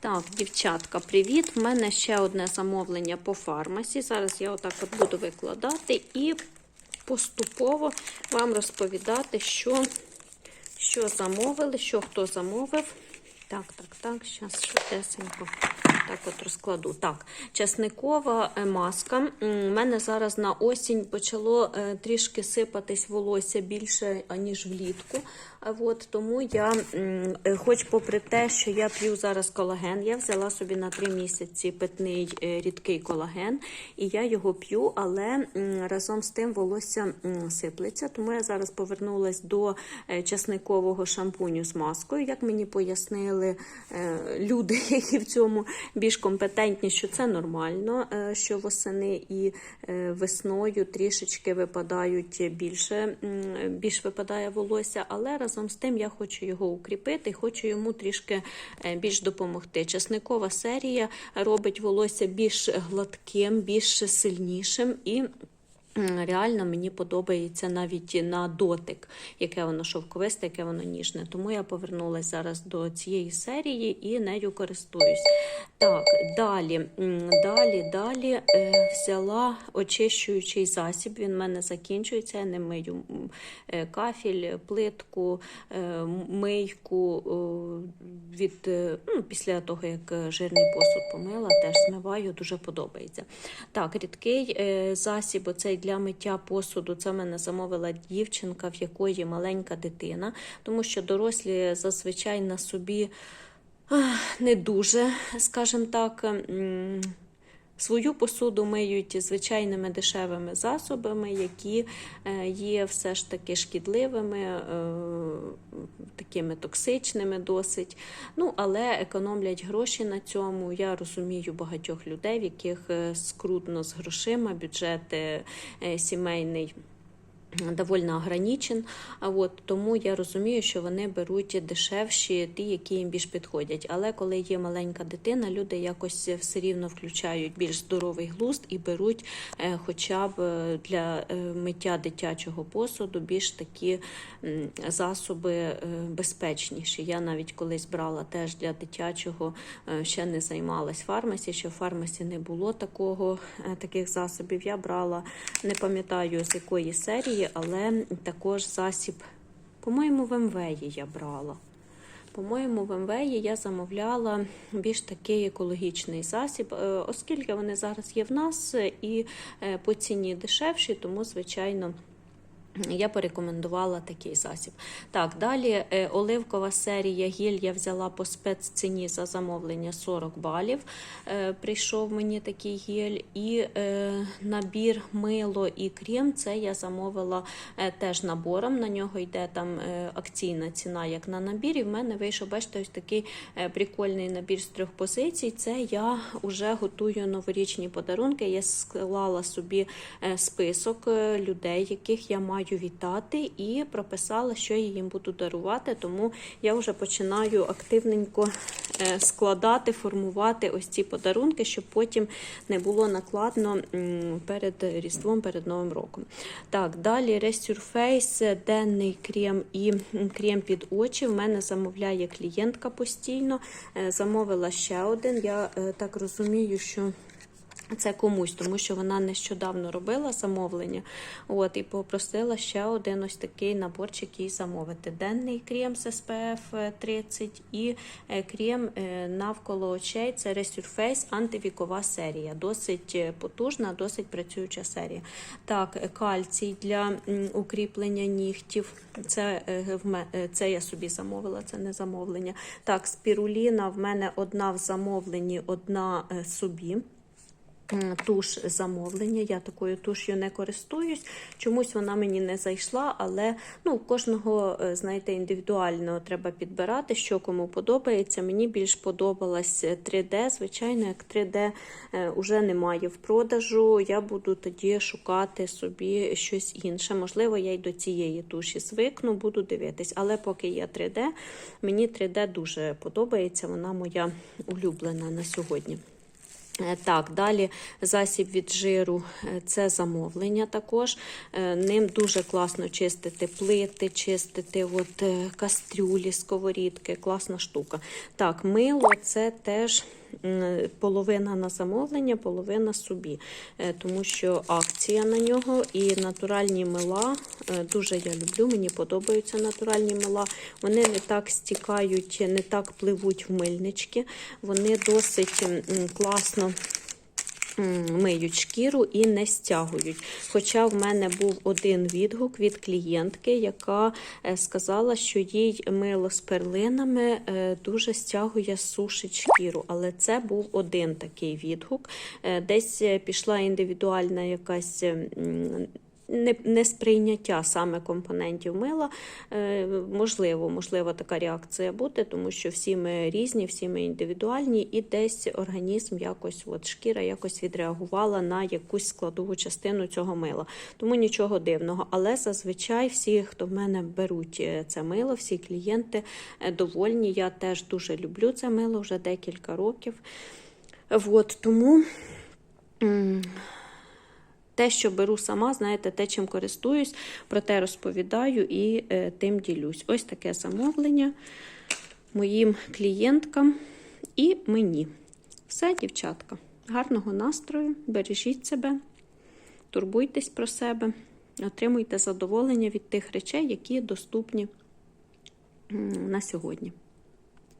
Так, дівчатка, привіт! У мене ще одне замовлення по фармасі. Зараз я отак от буду викладати і поступово вам розповідати, що, що замовили, що хто замовив. Так, так, так, зараз швидесенько так от розкладу. Так, часникова е, маска. У мене зараз на осінь почало е, трішки сипатись волосся більше, аніж влітку. От, тому я, е, хоч попри те, що я п'ю зараз колаген, я взяла собі на 3 місяці питний рідкий колаген, і я його п'ю, але разом з тим волосся сиплеться. Тому я зараз повернулася до часникового шампуню з маскою. Як мені пояснили люди, які в цьому більш компетентні, що це нормально, е, що восени і е, весною трішечки випадають більше, більш випадає волосся, але разом з тим я хочу його укріпити і хочу йому трішки е, більш допомогти. Часникова серія робить волосся більш гладким, більш сильнішим і. Реально мені подобається навіть на дотик, яке воно шовковисте, яке воно ніжне. Тому я повернулася зараз до цієї серії і нею користуюсь. Так, далі, далі, далі е, взяла очищуючий засіб. Він в мене закінчується. Я не мию е, плитку, е, мийку від ну, після того, як жирний посуд помила, теж змиваю, дуже подобається. Так, рідкий засіб, оцей для миття посуду, це мене замовила дівчинка, в якої маленька дитина, тому що дорослі зазвичай на собі не дуже, скажімо так. Свою посуду миють звичайними дешевими засобами, які е, є все ж таки шкідливими, е, такими токсичними досить. Ну, але економлять гроші на цьому. Я розумію багатьох людей, в яких е, скрутно з грошима, бюджет е, сімейний довольно ограничен. От тому я розумію, що вони беруть дешевші, ті, які їм більш підходять. Але коли є маленька дитина, люди якось все рівно включають більш здоровий глузд і беруть е, хоча б е, для е, миття дитячого посуду більш такі засоби безпечніші. Я навіть колись брала теж для дитячого, ще не займалась фармасі, що в фармасі не було такого, таких засобів. Я брала, не пам'ятаю з якої серії, але також засіб, по-моєму, в МВЕї я брала. По-моєму, в МВ я замовляла більш такий екологічний засіб, е, оскільки вони зараз є в нас і е, по ціні дешевші, тому, звичайно. Я порекомендувала такий засіб. Так, далі е, оливкова серія гіль я взяла по спецціні за замовлення 40 балів. Е, прийшов мені такий гель. І е, набір мило і крем це я замовила теж набором. На нього йде там акційна ціна, як на набір. І в мене вийшов, бачите, ось такий прикольний набір з трьох позицій. Це я вже готую новорічні подарунки. Я склала собі список людей, яких я маю вітати, і прописала, що я їм буду дарувати. Тому я вже починаю активненько е, складати, формувати ось ці подарунки, щоб потім не було накладно перед Різдвом, перед Новим роком. Так, далі Resurface, денний крем і крем під очі. В мене замовляє клієнтка постійно. Е, Замовила ще один. Я е, так розумію, що. Це комусь, тому що вона нещодавно робила замовлення. От, і попросила ще один ось такий наборчик їй замовити. Денний крем з SPF 30 і е, крем е, навколо очей. Це Resurface антивікова серія. Досить е, потужна, досить працююча серія. Так, кальцій для укріплення нігтів. Це, в це я собі замовила, це не замовлення. Так, спіруліна в мене одна в замовленні, одна собі. Туш замовлення. Я такою туш'ю не користуюсь. Чомусь вона мені не зайшла, але ну, кожного, е, знаєте, індивідуально треба підбирати, що кому подобається. Мені більш подобалась 3D. Звичайно, як 3D вже немає в продажу. Я буду тоді шукати собі щось інше. Можливо, я й до цієї туші звикну, буду дивитись. Але поки є 3D, мені 3D дуже подобається. Вона моя улюблена на сьогодні. Е, Так, далі засіб від жиру е, це замовлення також. Е, Ним дуже класно чистити плити, чистити от кастрюлі, сковорідки. Класна штука. Так, мило це теж половина на замовлення, половина собі. Е, Тому що акція на нього і натуральні мила. е, Дуже я люблю, мені подобаються натуральні мила. Вони не так стікають, не так пливуть в мильнички. Вони досить класно миють шкіру і не стягують. Хоча в мене був один відгук від клієнтки, яка е, сказала, що їй мило з перлинами е, дуже стягує, сушить шкіру. Але це був один такий відгук. Е, Десь пішла індивідуальна якась. Несприйняття саме компонентів мила, Е, можливо, можливо, така реакція бути, тому що всі ми різні, всі ми індивідуальні, і десь організм якось, от шкіра якось відреагувала на якусь складову частину цього мила. Тому нічого дивного. Але зазвичай всі, хто в мене беруть е, це мило, всі клієнти е, довольні. Я теж дуже люблю це мило вже декілька років. От, тому. Те, що беру сама, знаєте, те, чим користуюсь, про те розповідаю і е, тим ділюсь. Ось таке замовлення моїм клієнткам і мені. Все, дівчатка. Гарного настрою, бережіть себе, турбуйтесь про себе, отримуйте задоволення від тих речей, які доступні на сьогодні.